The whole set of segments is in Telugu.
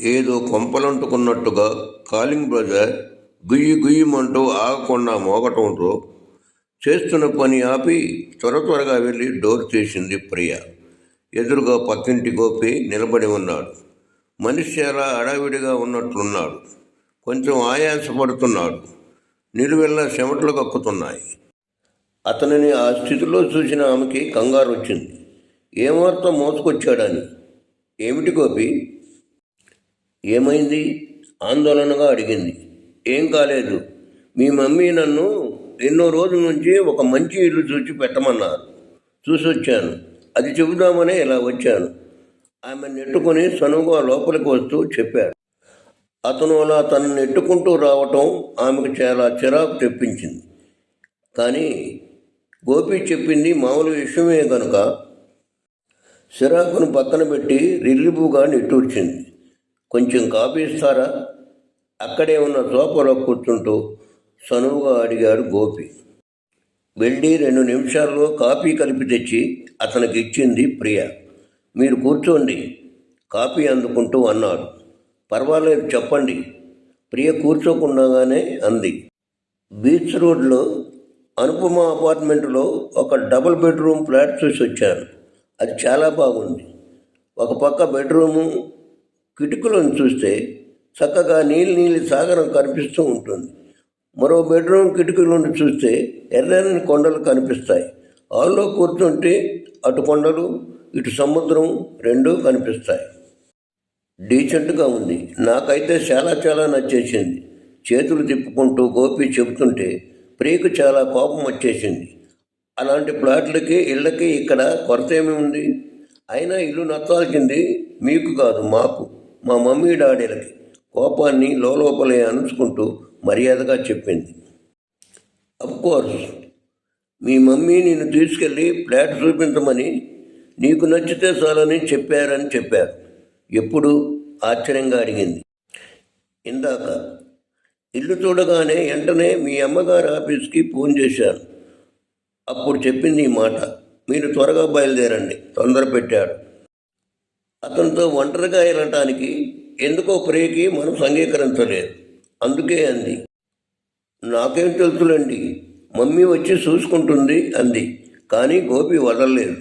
ఏదో కొంపలంటుకున్నట్టుగా కాలింగ్ బ్రదర్ గుయ్యి గుయ్యమంటూ ఆగకుండా మోగటంతో చేస్తున్న పని ఆపి త్వర త్వరగా వెళ్ళి డోర్ తీసింది ప్రియ. ఎదురుగా పక్కింటి గోపి నిలబడి ఉన్నాడు. మనిషి చాలా అడావిడిగా ఉన్నట్లున్నాడు. కొంచెం ఆయాసపడుతున్నాడు. నిలువెల్లా చెమటలు కక్కుతున్నాయి. అతనిని ఆ స్థితిలో చూసిన ఆమెకి కంగారు వచ్చింది ఏమార్తో మోసుకొచ్చాడని? ఏమిటి గోపి? ఏమైంది? ఆందోళనగా అడిగింది. ఏం కాలేదు. మీ మమ్మీ నన్ను ఎన్నో రోజుల నుంచి ఒక మంచి ఇల్లు చూసి పెట్టమన్నారు. చూసి వచ్చాను అది చెబుదామనే ఇలా వచ్చాను. ఆమె నెట్టుకొని సనువుగా లోపలికి వస్తూ చెప్పాడు. అతను అలా తనను నెట్టుకుంటూ రావటం ఆమెకు చాలా చిరాకు తెప్పించింది. కానీ గోపి చెప్పింది మామూలు విషయమే కనుక సిరాకును పక్కన పెట్టి రిల్లిబుగా నిట్టూర్చింది. కొంచెం కాఫీ ఇస్తారా? అక్కడే ఉన్న సోఫాలో కూర్చుంటూ సనువుగా అడిగాడు గోపి. వెళ్ళి రెండు నిమిషాల్లో కాఫీ కలిపి తెచ్చి అతనికి ఇచ్చింది ప్రియ. మీరు కూర్చోండి. కాఫీ అందుకుంటూ అన్నాడు. పర్వాలేదు చెప్పండి. ప్రియ కూర్చోకుండానే అంది. బీచ్ రోడ్లో అనుపమ అపార్ట్మెంట్లో ఒక డబుల్ బెడ్రూమ్ ఫ్లాట్ చూసి వచ్చాను అది చాలా బాగుంది. ఒక పక్క బెడ్రూము కిటికలను చూస్తే చక్కగా నీలి నీలి సాగరం కనిపిస్తూ ఉంటుంది. మరో బెడ్రూమ్ కిటికీ నుండి చూస్తే ఎర్రని కొండలు కనిపిస్తాయి. హాల్లో కూర్చుంటే అటు కొండలు ఇటు సముద్రం రెండూ కనిపిస్తాయి. డీసెంట్గా ఉంది. నాకైతే చాలా చాలా నచ్చేసింది. చేతులు తిప్పుకుంటూ గోపి చెబుతుంటే ప్రియకు చాలా కోపం వచ్చేసింది. అలాంటి ప్లాట్లకి ఇళ్ళకి ఇక్కడ కొరత ఏమి ఉంది? అయినా ఇల్లు నచ్చాల్సింది మీకు కాదు మాకు. మా మమ్మీ డాడీలకి కోపాన్ని లోపలే అణుచుకుంటూ మర్యాదగా చెప్పింది. కోర్స్ మీ మమ్మీ నిన్ను తీసుకెళ్ళి ఫ్లాట్ చూపించమని నీకు నచ్చితే చాలని చెప్పారని చెప్పారు. ఎప్పుడు? ఆశ్చర్యంగా అడిగింది. ఇందాక. ఇల్లు చూడగానే వెంటనే మీ అమ్మగారి ఆఫీస్కి ఫోన్ చేశాను. అప్పుడు చెప్పింది ఈ మాట. మీరు త్వరగా బయలుదేరండి. తొందర పెట్టాడు అతనితో ఒంటరిగా వెళ్ళటానికి ఎందుకో ప్రియకి మనం అంగీకరించలేదు అందుకే అంది. నాకేం తెలుసులండి మమ్మీ వచ్చి చూసుకుంటుంది అంది కానీ గోపి వదలలేదు.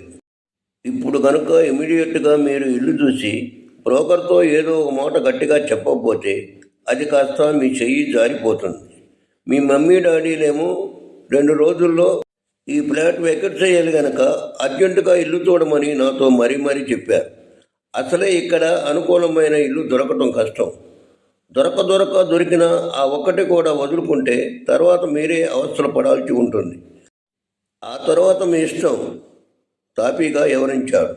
ఇప్పుడు కనుక ఇమీడియట్గా మీరు ఇల్లు చూసి బ్రోకర్తో ఏదో ఒక మాట గట్టిగా చెప్పకపోతే అది కాస్త మీ చెయ్యి జారిపోతుంది. మీ మమ్మీ డాడీలేమో రెండు రోజుల్లో ఈ ఫ్లాట్ వెకెట్ చేయాలి గనక అర్జెంటుగా ఇల్లు చూడమని నాతో మరీ మరీ చెప్పారు. అసలే ఇక్కడ అనుకూలమైన ఇల్లు దొరకటం కష్టం. దొరక దొరక దొరికిన ఆ ఒక్కటి కూడా వదులుకుంటే తర్వాత మీరే అవస్థలు పడాల్సి ఉంటుంది. ఆ తర్వాత మీ ఇష్టం. తాపీగా వివరించాడు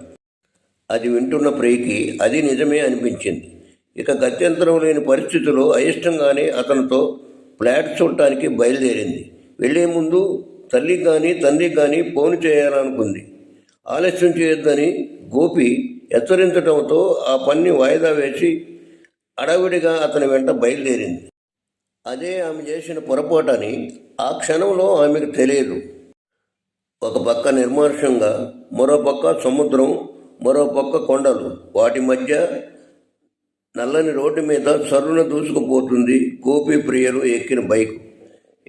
అది వింటున్న ప్రేకి అది నిజమే అనిపించింది. ఇక గత్యంతరం లేని పరిస్థితిలో అయిష్టంగానే అతనితో ఫ్లాట్ చూడటానికి బయలుదేరింది. వెళ్ళే ముందు తల్లికి కానీ తండ్రికి కానీ ఫోన్ చేయాలనుకుంది. ఆలస్యం చేయొద్దని గోపి హెచ్చరించడంతో ఆ పని వాయిదా వేసి అడవిడిగా అతని వెంట బయలుదేరింది. అదే ఆమె చేసిన పొరపాటని ఆ క్షణంలో ఆమెకు తెలియదు. ఒక పక్క నిర్మర్షంగా మరో పక్క సముద్రం మరో పక్క కొండలు. వాటి మధ్య నల్లని రోడ్డు మీద సరున దూసుకుపోతుంది గోపి ప్రియలు ఎక్కిన బైక్.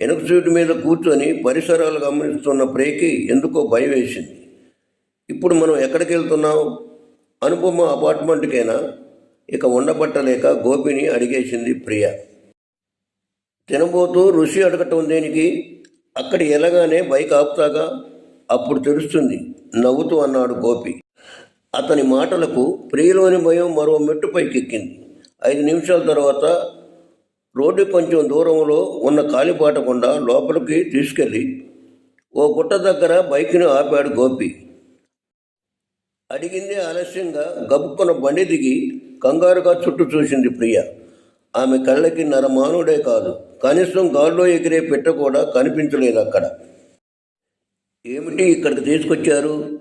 వెనుక సీటు మీద కూర్చొని పరిసరాలు గమనిస్తున్న ప్రేకి ఎందుకో భయం వేసింది ఇప్పుడు మనం ఎక్కడికి వెళ్తున్నాం అనుపమ అపార్ట్మెంట్కైనా ఇక ఉండబట్టలేక గోపిని అడిగేసింది ప్రియ. తినబోతూ ఋషి అడగటం దేనికి? అక్కడి ఎలాగానే బైక్ ఆపుతాగా? అప్పుడు తెలుస్తుంది నవ్వుతూ అన్నాడు గోపి. అతని మాటలకు ప్రియలోని భయం మరో మెట్టు పైకెక్కింది ఐదు నిమిషాల తర్వాత రోడ్డు కొంచెం దూరంలో ఉన్న కాలిపాటకుండా లోపలికి తీసుకెళ్ళి ఓ గుట్ట దగ్గర బైక్ను ఆపాడు గోపి. అడిగిందే ఆలస్యంగా గబుక్కున బండి దిగి కంగారుగా చుట్టూ చూసింది ప్రియ. ఆమె కళ్ళకి నరమానుడే కాదు. కనీసం గాల్లో ఎగిరే పెట్ట కూడా కనిపించలేదు అక్కడ. ఏమిటి ఇక్కడికి తీసుకొచ్చారు?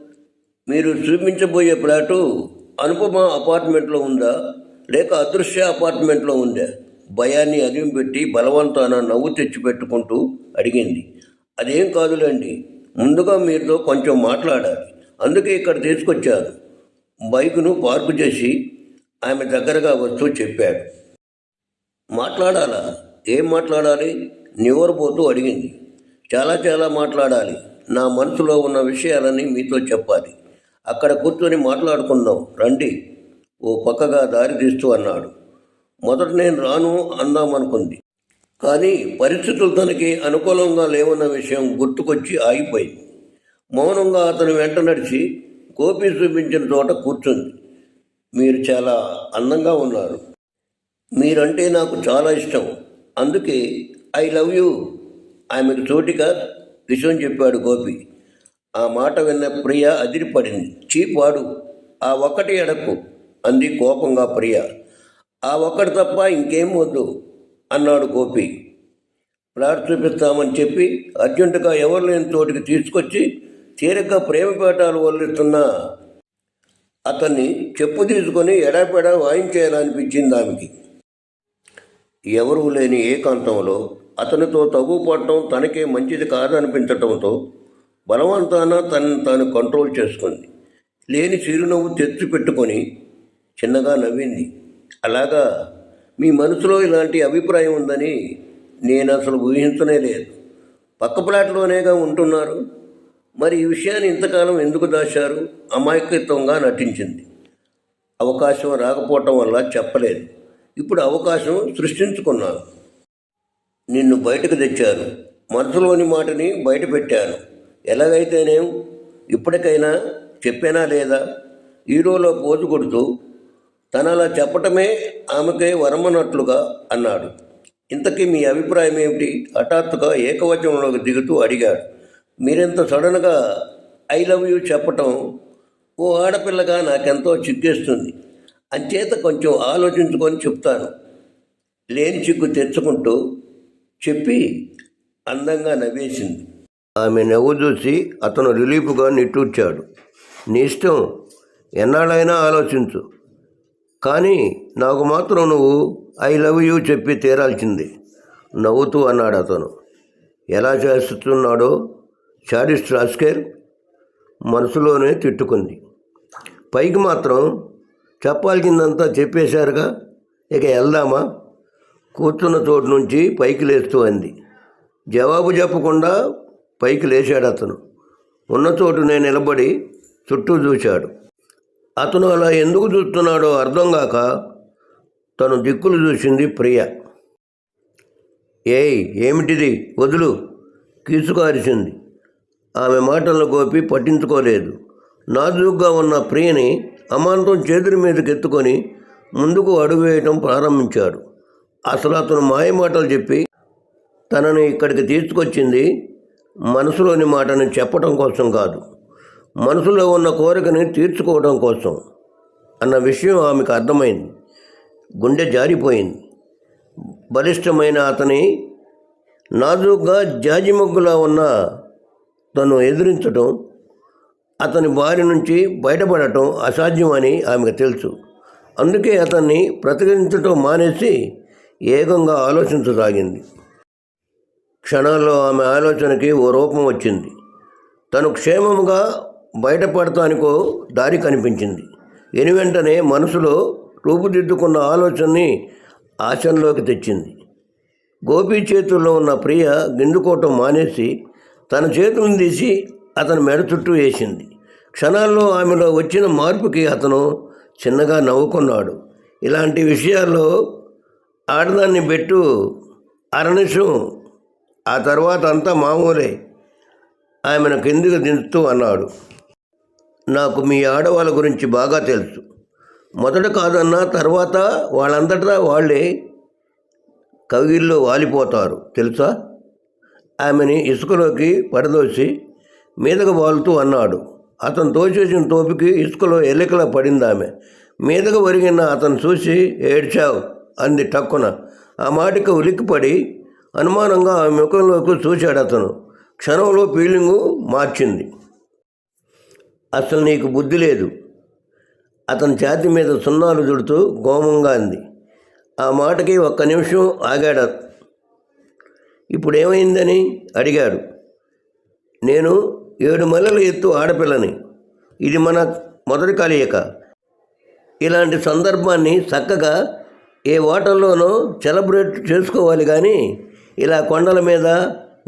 మీరు చూపించబోయే ప్లాటు అనుపమ అపార్ట్మెంట్లో ఉందా? లేక అదృశ్య అపార్ట్మెంట్లో ఉందా? భయాన్ని అదిం పెట్టి బలవంతాన నవ్వు తెచ్చిపెట్టుకుంటూ అడిగింది. అదేం కాదులేండి ముందుగా మీతో కొంచెం మాట్లాడాలి. అందుకే ఇక్కడ తీసుకొచ్చాను బైకును పార్కు చేసి ఆమె దగ్గరగా వస్తూ చెప్పాడు. మాట్లాడాలా? ఏం మాట్లాడాలి? నివరబోతూ అడిగింది. చాలా చాలా మాట్లాడాలి. నా మనసులో ఉన్న విషయాలని మీతో చెప్పాలి. అక్కడ కూర్చొని మాట్లాడుకుందాం. రండి. ఓ పక్కగా దారి తీస్తూ అన్నాడు. మొదట నేను రాను అందామనుకుంది. కానీ పరిస్థితులు తనకి అనుకూలంగా లేవన్న విషయం గుర్తుకొచ్చి ఆగిపోయింది. మౌనంగా అతను వెంట నడిచి గోపి చూపించిన చోట కూర్చుంది. మీరు చాలా అందంగా ఉన్నారు. మీరంటే నాకు చాలా ఇష్టం. అందుకే ఐ లవ్ యూ. ఆమెకు చోటిగా విషయం చెప్పాడు గోపి. ఆ మాట విన్న ప్రియ అదిరిపడింది. చీపాడు ఆ ఒక్కటి ఎడకు అంది కోపంగా ప్రియ. ఆ ఒక్కటి తప్ప ఇంకేం వద్దు అన్నాడు గోపి. ఫ్లాట్ చూపిస్తామని చెప్పి అర్జెంటుగా ఎవరు లేని తోటికి తీసుకొచ్చి తీరిగ్గా ప్రేమ పేటాలు వల్లిస్తున్న అతన్ని చెప్పు తీసుకొని ఎడాపెడా వాయించేయాలనిపించింది ఆమెకి. ఎవరూ లేని ఏకాంతంలో అతనితో తగుపడటం తనకే మంచిది కాదనిపించటంతో బలవంతాన తనని తాను కంట్రోల్ చేసుకుంది. లేని చిరునవ్వు తెచ్చి పెట్టుకొని చిన్నగా నవ్వింది. అలాగా మీ మనసులో ఇలాంటి అభిప్రాయం ఉందని నేను అసలు ఊహించనే లేదు. పక్క ప్లాట్లోనేగా ఉంటున్నారు. మరి ఈ విషయాన్ని ఇంతకాలం ఎందుకు దాచారు అమాయకత్వంగా నటించింది. అవకాశం రాకపోవటం వల్ల చెప్పలేదు. ఇప్పుడు అవకాశం సృష్టించుకున్నాను నిన్ను బయటకు తెచ్చాను మనసులోని మాటని బయట పెట్టాను ఎలాగైతేనేం? ఇప్పటికైనా చెప్పానా లేదా? హీరోలో పోజు కొడుతూ తన అలా చెప్పటమే ఆమెకే వరమన్నట్లుగా అన్నాడు. ఇంతకీ మీ అభిప్రాయం ఏమిటి హఠాత్తుగా ఏకవచనంలోకి దిగుతూ అడిగాడు. మీరెంత సడన్గా ఐ లవ్ యూ చెప్పటం ఓ ఆడపిల్లగా నాకెంతో చిక్కేస్తుంది. అంచేత కొంచెం ఆలోచించుకొని చెప్తాను. లేని చిక్కు తెచ్చుకుంటూ చెప్పి అందంగా నవ్వేసింది. ఆమె నవ్వు చూసి అతను రిలీఫ్గా నిట్టూర్చాడు. నీ ఇష్టం ఎన్నాళ్ళైనా ఆలోచించు. కానీ నాకు మాత్రం నువ్వు ఐ లవ్ యూ చెప్పి తీరాల్సింది. నవ్వుతూ అన్నాడు అతను ఎలా చేస్తున్నాడో చారిస్ట్ రాస్కేర్ మనసులోనే తిట్టుకుంది. పైకి మాత్రం చెప్పాల్సిందంతా చెప్పేశారుగా ఇక వెళ్దామా? కూర్చున్న చోటు నుంచి పైకి లేస్తూ అంది. జవాబు చెప్పకుండా పైకి లేచాడు అతను. ఉన్న చోటునే నిలబడి చుట్టూ చూశాడు. అతను అలా ఎందుకు చూస్తున్నాడో అర్థం కాక తను దిక్కులు చూసింది ప్రియ. ఏయ్ ఏమిటిది? వదులు కీచుకారిసింది ఆమె మాటలను గోపి పట్టించుకోలేదు. నాజుగ్గా ఉన్న ప్రియని అమాంతం చేతుల మీదకి ఎత్తుకొని ముందుకు అడుగు వేయటం ప్రారంభించాడు. అసలు అతను మాయ మాటలు చెప్పి తనను ఇక్కడికి తీసుకొచ్చింది మనసులోని మాటని చెప్పటం కోసం కాదు మనసులో ఉన్న కోరికని తీర్చుకోవడం కోసం అన్న విషయం ఆమెకు అర్థమైంది. గుండె జారిపోయింది. బలిష్టమైన అతని నాజూగ్గా జాజిమగ్గులా ఉన్న తను ఎదిరించటం అతని బారి నుంచి బయటపడటం అసాధ్యమని ఆమెకు తెలుసు. అందుకే అతన్ని ప్రతిఘటించటం మానేసి ఏకంగా ఆలోచించసాగింది. క్షణాల్లో ఆమె ఆలోచనకి ఓ రూపం వచ్చింది. తను క్షేమముగా బయటపడటానికో దారి కనిపించింది. ఎని వెంటనే మనసులో రూపుదిద్దుకున్న ఆలోచనని ఆశంలోకి తెచ్చింది. గోపి చేతుల్లో ఉన్న ప్రియ గింజుకోవటం మానేసి తన చేతులను తీసి అతని మెడ చుట్టూ వేసింది. క్షణాల్లో ఆమెలో వచ్చిన మార్పుకి అతను చిన్నగా నవ్వుకున్నాడు. ఇలాంటి విషయాల్లో ఆడదాన్ని పెట్టు అరనిషం. ఆ తర్వాత అంతా మామూలే. ఆమెను కిందికి దించుతూ అన్నాడు. నాకు మీ ఆడవాళ్ళ గురించి బాగా తెలుసు. మొదట కాదన్నా తర్వాత వాళ్ళంతటా వాళ్ళే కవిగిల్లో వాలిపోతారు. తెలుసా? ఆమెని ఇసుకలోకి పడదోసి మీదకు వాలుతూ అన్నాడు. అతను తోచేసిన తోపికి ఇసుకలో ఎలికలా పడింది ఆమె మీదకు ఒరిగిన అతను చూసి ఏడ్చావు? అంది టక్కున. ఆ మాటికి ఉలిక్కిపడి అనుమానంగా ఆమె ముఖంలోకి చూశాడు అతను. క్షణంలో ఫీలింగు మార్చింది. అసలు నీకు బుద్ధి లేదు. అతని ఛాతి మీద సున్నాలు చుడుతూ గోమంగా అంది. ఆ మాటకి ఒక్క నిమిషం ఆగాడు ఇప్పుడు ఏమైందని అడిగాడు. నేను ఏడు మల్లెల ఎత్తు ఆడపిల్లని. ఇది మన మొదటి కలయిక. ఇలాంటి సందర్భాన్ని చక్కగా ఏ హోటల్లోనో సెలబ్రేట్ చేసుకోవాలి కానీ ఇలా కొండల మీద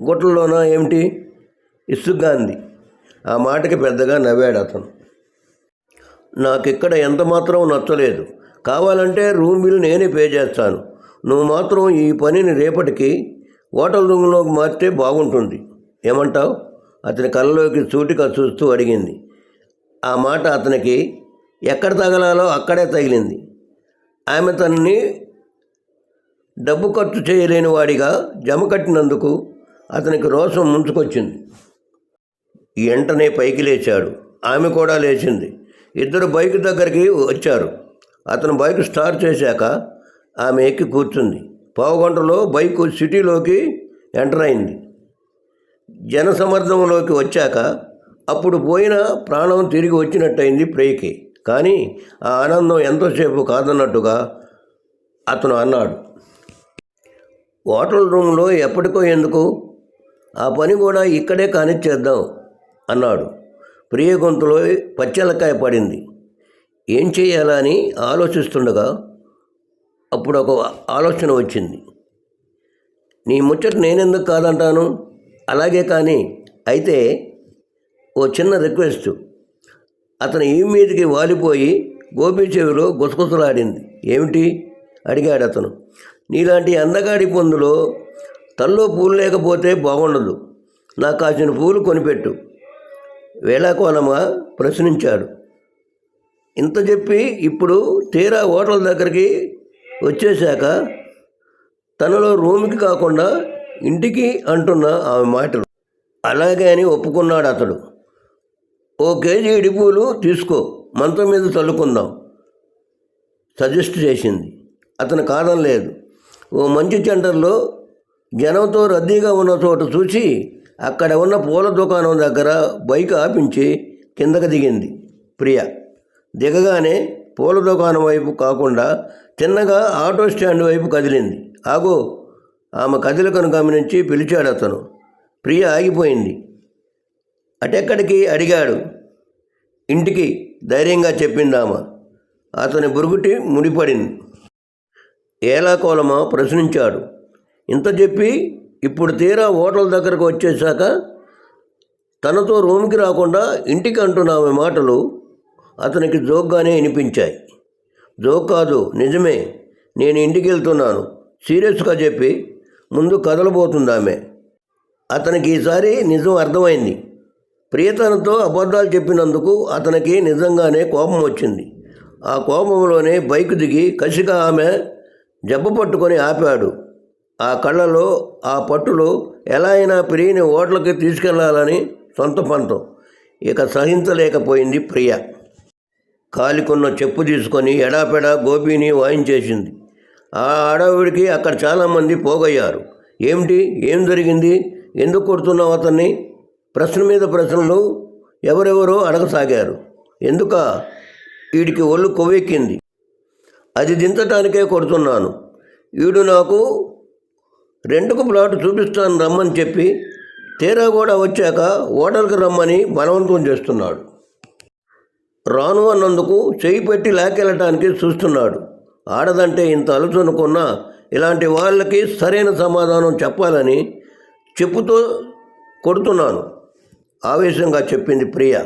గుట్టల్లోనో ఏమిటి? ఇసుగ్గా అంది. ఆ మాటకి పెద్దగా నవ్వాడు అతను. నాకు ఇక్కడ ఎంత మాత్రం నచ్చలేదు. కావాలంటే రూమ్ బిల్ నేనే పే చేస్తాను. నువ్వు మాత్రం ఈ పనిని రేపటికి హోటల్ రూమ్లోకి మారితే బాగుంటుంది. ఏమంటావు? అతని కళ్ళలోకి సూటిగా చూస్తూ అడిగింది. ఆ మాట అతనికి ఎక్కడ తగలాలో అక్కడే తగిలింది. ఆమె తనని డబ్బు ఖర్చు చేయలేని వాడిగా జమ కట్టినందుకు అతనికి రోషం ముంచుకొచ్చింది. వెంటనే పైకి లేచాడు. ఆమె కూడా లేచింది. ఇద్దరు బైక్ దగ్గరికి వచ్చారు. అతను బైక్ స్టార్ట్ చేశాక ఆమె ఎక్కి కూర్చుంది. పావుగంటలో బైకు సిటీలోకి ఎంటర్ అయింది. జనసమర్థంలోకి వచ్చాక అప్పుడు పోయిన ప్రాణం తిరిగి వచ్చినట్టయింది ప్రేయకి. కానీ ఆ ఆనందం ఎంతోసేపు కాదన్నట్టుగా అతను అన్నాడు. హోటల్ రూమ్లో ఎప్పటికో ఎందుకు? ఆ పని కూడా ఇక్కడే కానిచ్చేద్దాం అన్నాడు. ప్రియ గొంతులో పచ్చెలకాయ పడింది. ఏం చేయాలని ఆలోచిస్తుండగా అప్పుడు ఒక ఆలోచన వచ్చింది. నీ ముచ్చట నేనెందుకు కాదంటాను? అలాగే కానీ అయితే ఓ చిన్న రిక్వెస్ట్. అతను ఈ మీదకి వాలిపోయి గోపి చెవిలో గుసగుసలాడింది. ఏమిటి? అడిగాడు అతను నీలాంటి అందగాడి పొందులో తల్లో పూలు లేకపోతే బాగుండదు. నాకు కాసిన పూలు కొనిపెట్టు. వేళాకోనమా ప్రశ్నించాడు. ఇంత చెప్పి ఇప్పుడు తీరా హోటల్ దగ్గరికి వచ్చేశాక తనలో రూమ్కి కాకుండా ఇంటికి అంటున్న ఆమె మాటలు. అలాగే అని ఒప్పుకున్నాడు అతడు. ఓ కేజీ ఇడిపూలు తీసుకో మంచం మీద చల్లుకుందాం సజెస్ట్ చేసింది. అతను కాదనలేదు. ఓ మంచి సెంటర్లో జనంతో రద్దీగా ఉన్న చోట చూసి అక్కడ ఉన్న పూల దుకాణం దగ్గర బైక్ ఆపించి కిందకి దిగింది ప్రియ. దిగగానే పూల దుకాణం వైపు కాకుండా చిన్నగా ఆటో స్టాండ్ వైపు కదిలింది. ఆగో! ఆమె కదలికను గమనించి పిలిచాడు అతను. ప్రియ ఆగిపోయింది. అటెక్కడికి? అడిగాడు. ఇంటికి ధైర్యంగా చెప్పిందామా అతని బురుగుటి ముడిపడింది. ఏలాకోలమా ప్రశ్నించాడు. ఇంత చెప్పి ఇప్పుడు తీరా హోటల్ దగ్గరకు వచ్చేశాక తనతో రూమ్కి రాకుండా ఇంటికి అంటున్నామె మాటలు. అతనికి జోక్గానే వినిపించాయి. జోక్ కాదు నిజమే నేను ఇంటికి వెళ్తున్నాను సీరియస్గా చెప్పి ముందు కదలబోతుంది ఆమె అతనికి ఈసారి నిజం అర్థమైంది. ప్రియతనతో అబద్ధాలు చెప్పినందుకు అతనికి నిజంగానే కోపం వచ్చింది. ఆ కోపంలోనే బైక్ దిగి కసిగా ఆమె జబ్బ పట్టుకొని ఆపాడు. ఆ కళ్ళలో ఆ పట్టులో ఎలా అయినా ప్రియని ఓట్లకి తీసుకెళ్ళాలని సొంత పంతం. ఇక సహించలేకపోయింది ప్రియ. కాలికొన్న చెప్పు తీసుకొని ఎడాపెడా గోపిని వాయించేసింది. ఆ ఆడవిడికి అక్కడ చాలామంది పోగయ్యారు. ఏమిటి? ఏం జరిగింది? ఎందుకు కొడుతున్నావు అతన్ని? ప్రశ్న మీద ప్రశ్నలు ఎవరెవరో అడగసాగారు. ఎందుక? వీడికి ఒళ్ళు కొవ్వెక్కింది. అది దించటానికే కొడుతున్నాను. వీడు నాకు రెండుకు ప్లాట్ చూపిస్తాను రమ్మని చెప్పి తీరా కూడా వచ్చాక ఓటర్కి రమ్మని బలవంతం చేస్తున్నాడు. రాను అన్నందుకు చేయి పెట్టి లాకెళ్ళటానికి చూస్తున్నాడు. ఆడదంటే ఇంత అలుచునుకున్న ఇలాంటి వాళ్ళకి సరైన సమాధానం చెప్పాలని చెప్పుతో కొడుతున్నాను ఆవేశంగా చెప్పింది ప్రియ.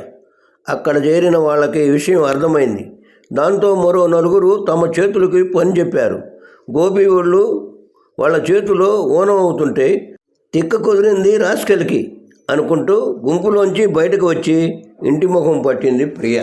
అక్కడ చేరిన వాళ్ళకి విషయం అర్థమైంది. దాంతో మరో నలుగురు తమ చేతులకి పని చెప్పారు. గోపి వాళ్ళు వాళ్ళ చేతిలో ఓనం అవుతుంటే తిక్క కుదిరింది రాస్కెల్కి అనుకుంటూ గుంపులోంచి బయటకు వచ్చి ఇంటి ముఖం పట్టింది ప్రియ.